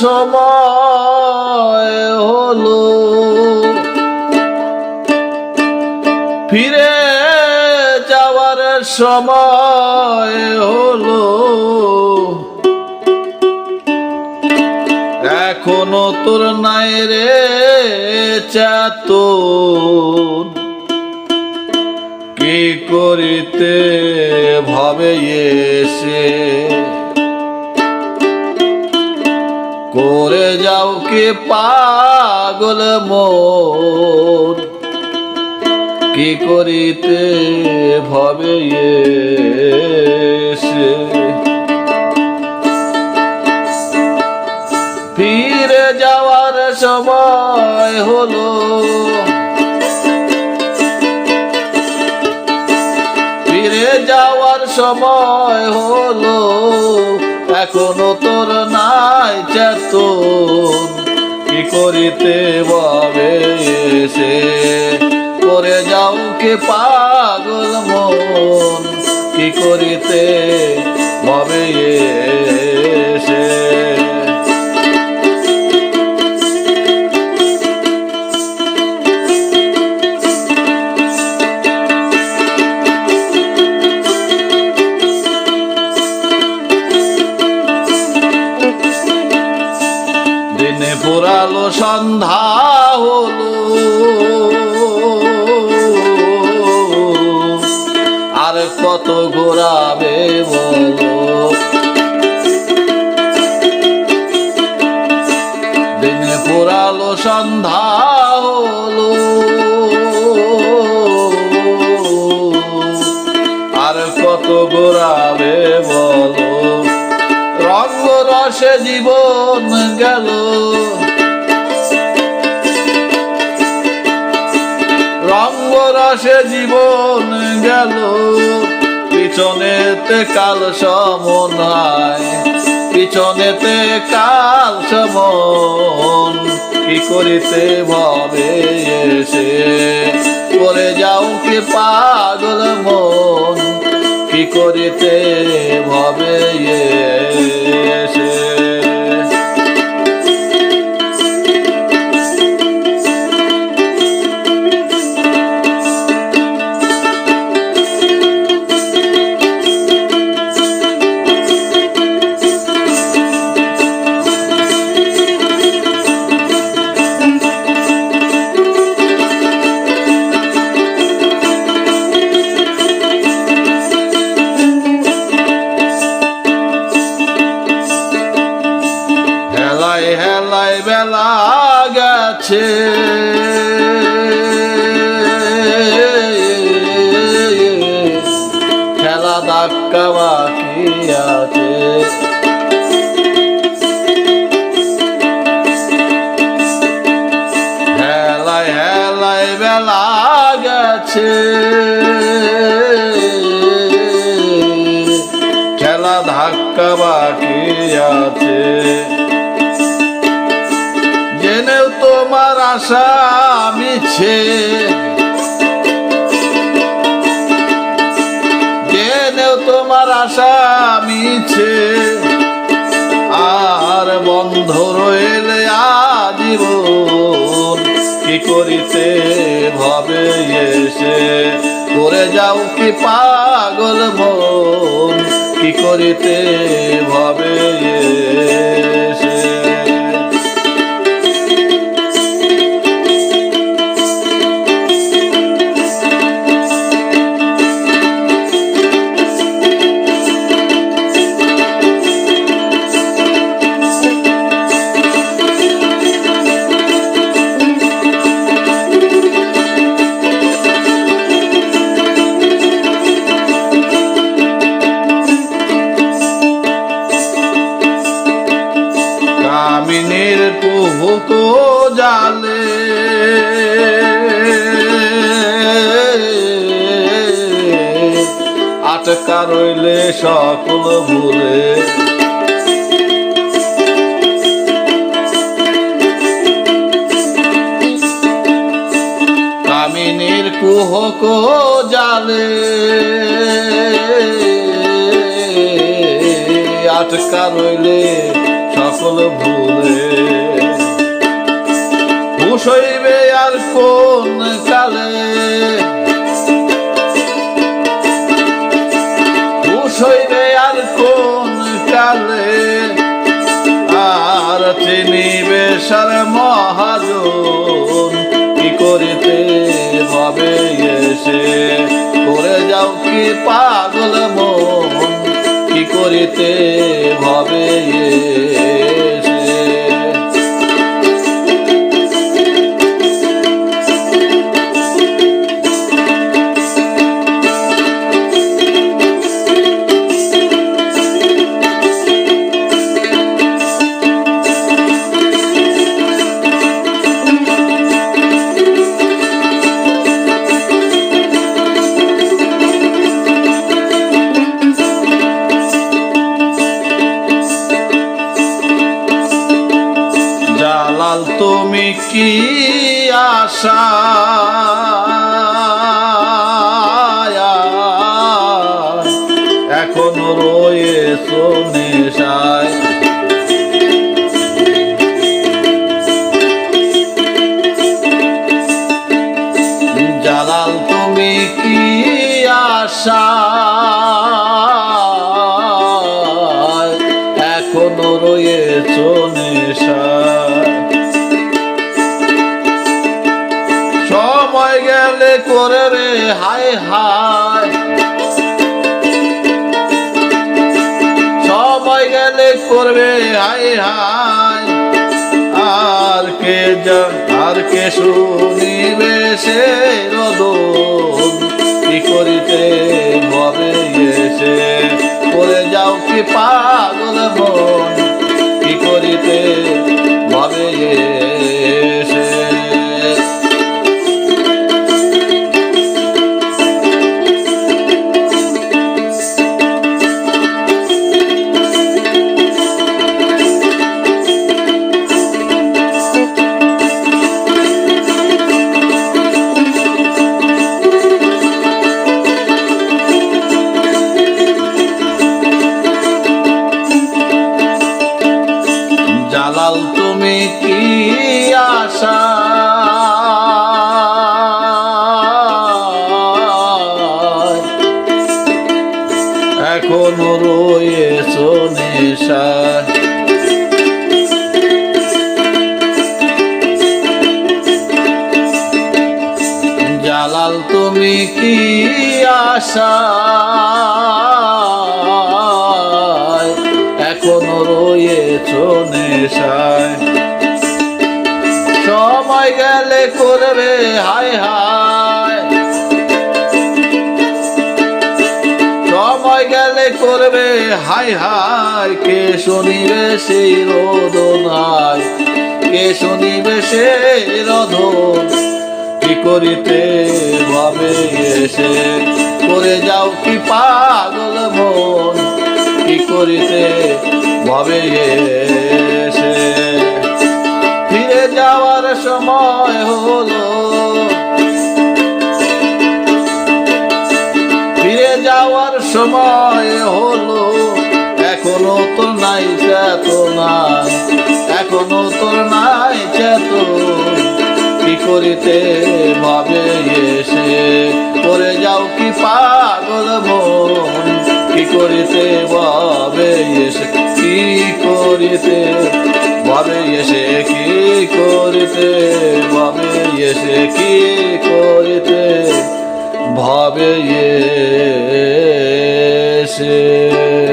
সময় হলো। ফিরে যাওয়ার সময় হলো। এখনও তোর নাই রে চাতন। কি করিতে ভাবে এসে? করে যাও কি পাগল মোর? কি করিতে ভাবে ফিরে যাওয়ার সময় হলো। ফিরে যাওয়ার সময় হলো। এখনও তোর নাই চেতন। কি করিতে ভাবে সে? করে যাও কে পাগল মন। কি করিতে ভাবে কত ঘোরাবে বলো। দিনে পুরালো, সন্ধ্যা হলো। আর কত ঘোরাবে বলো। রঙ্গ রসে জীবন গেল। রঙ্গ রসে জীবন গেল। পিছনেতে কাল সমনায় পিছনেতে কাল সমন কি করিতে ভাবে এসে? করে যাও কি পাগল মন, কি করিতে ভাবে এসে? গেছে খেলা ধাক্কা বাকি আছে। হেলায় হেলায় বেলা গেছে। খেলা ধাক্কা বাকি আছে। আশা জেনেও তোমার আশা মিছে। আর বন্ধ রইলে আজীবন কি করিতে ভাবে এসে? করে যাও কি পাগল মন, কি করিতে ভাবে কুহুক জালে। আটকা রইলে সকল ভুলে। কামিনীর কুহক জালে। আটকা রইলে সকল ভুলে। হইবে আর কোন কালে? হইবে আর কোন কালে? আর চিনিবে সার মহাজন, কি করিতে ভাবে এসে? করে যাও কি পাগল মন, কি করিতে ভাবে জালাল তুমি কি আশা? এখনও রয়েছ নেশায়। করে রে, হায় হায়। সময় গেলে করবে, হায় হায়। আর কে আর কে শুনিবে সে রদন? কি করিতে ভবে এসে? করে যাও কি পাগল মন? তুমি কি আশা? এখনও রয়েছো জালাল তুমি কি আশা? এখনও রয়েছো নেশায়। হায় হায়। সময় গেলে করবে, হায় হায়। কে শুনিবে সেই রোদনায়? কে শুনিবে সেই রোদন? কি করিতে ভাবে এসে? করে যাও কি পাগল মন? কি করিতে ভাবে এসে? ফিরে যাওয়ার সময় হলো সময় হলো, এখনও তোর নাই চেতনা এখনও তোর নাই চেতন কি করিতে ভাবে এসে, করে যাও কি পাগল মন। কি করিতে ভাবে এসে, কি করিতে ভাবে এসে, কি করিতে ভাবে এসে, কি করিতে ভাবে 是。